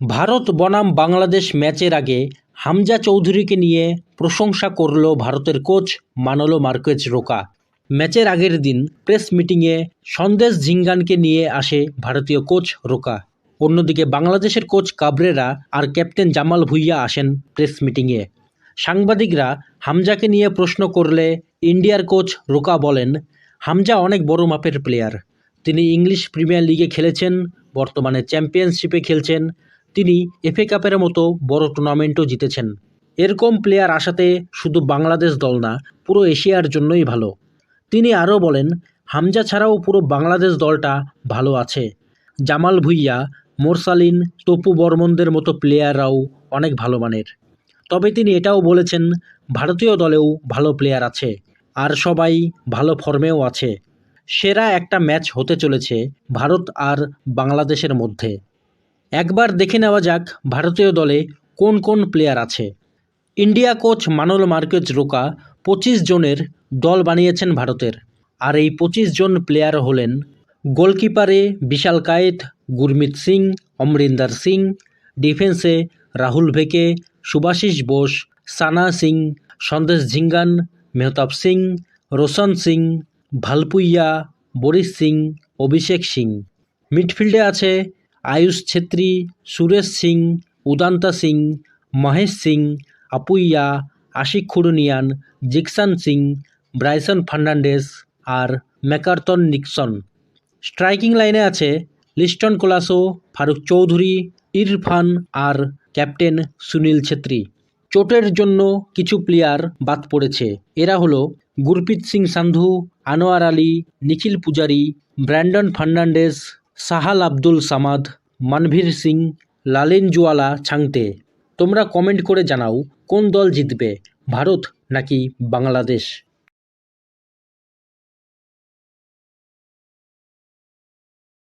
ভারত বনাম বাংলাদেশ ম্যাচের আগে হামজা চৌধুরীকে নিয়ে প্রশংসা করল ভারতের কোচ মানলো মার্কেজ রোকা। ম্যাচের আগের দিন প্রেস মিটিংয়ে সন্দেশ ঝিঙ্গানকে নিয়ে আসে ভারতীয় কোচ রোকা। অন্যদিকে বাংলাদেশের কোচ কাবরেরা আর ক্যাপ্টেন জামাল ভুইয়া আসেন প্রেস মিটিংয়ে। সাংবাদিকরা হামজাকে নিয়ে প্রশ্ন করলে ইন্ডিয়ার কোচ রোকা বলেন, হামজা অনেক বড় মাপের প্লেয়ার। তিনি ইংলিশ প্রিমিয়ার লিগে খেলেছেন, বর্তমানে চ্যাম্পিয়নশিপে খেলছেন তিনি এফএ কাপের মতো বড় টুর্নামেন্টও জিতেছেন। এরকম প্লেয়ার আসাতে শুধু বাংলাদেশ দল না, পুরো এশিয়ার জন্যই ভালো। তিনি আরও বলেন, হামজা ছাড়াও পুরো বাংলাদেশ দলটা ভালো আছে। জামাল ভুইয়া, মোরসালিন, তপু বর্মনদের মতো প্লেয়াররাও অনেক ভালো মানের। তবে তিনি এটাও বলেছেন, ভারতীয় দলেও ভালো প্লেয়ার আছে, আর সবাই ভালো ফর্মেও আছে। সেরা একটা ম্যাচ হতে চলেছে ভারত আর বাংলাদেশের মধ্যে। একবার দেখে নেওয়া যাক ভারতীয় দলে কোন কোন প্লেয়ার আছে। India coach Manolo Marquez Roca পঁচিশ জনের দল বানিয়েছেন ভারতের। আর এই পঁচিশ জন প্লেয়ার হলেন গোলকিপারে বিশাল কায়েত, গুরমিত সিং, অমরিন্দর সিং ডিফেন্সে রাহুল ভেকে সুভাশিস বোস, সানা সিং, সন্দেশ ঝিঙ্গান, মেহতাব সিং, রোশন সিং, ভালপুইয়া, বরিশ সিং, অভিষেক সিং। মিডফিল্ডে আছে আয়ুষ ছেত্রী সুরেশ সিং, উদান্তা সিং, মহেশ সিং, আপুইয়া, আশিক খুরুনিয়ান জিকসান সিং, ব্রাইসন ফার্নান্ডেস আর ম্যাকার্তন নিক্সন। স্ট্রাইকিং লাইনে আছে লিস্টন কোলাসো, ফারুক চৌধুরী, ইরফান আর ক্যাপ্টেন সুনীল ছেত্রী। চোটের জন্য কিছু প্লেয়ার বাদ পড়েছে। এরা হলো গুরপ্রীত সিং সান্ধু, আনোয়ার আলী, নিখিল পূজারি, ব্র্যান্ডন ফার্নান্ডেস সাহাল আব্দুল সামাদ, মানভীর সিং লালিন জুয়ালা ছাংতে তোমরা কমেন্ট করে জানাও, কোন দল জিতবে, ভারত নাকি বাংলাদেশ?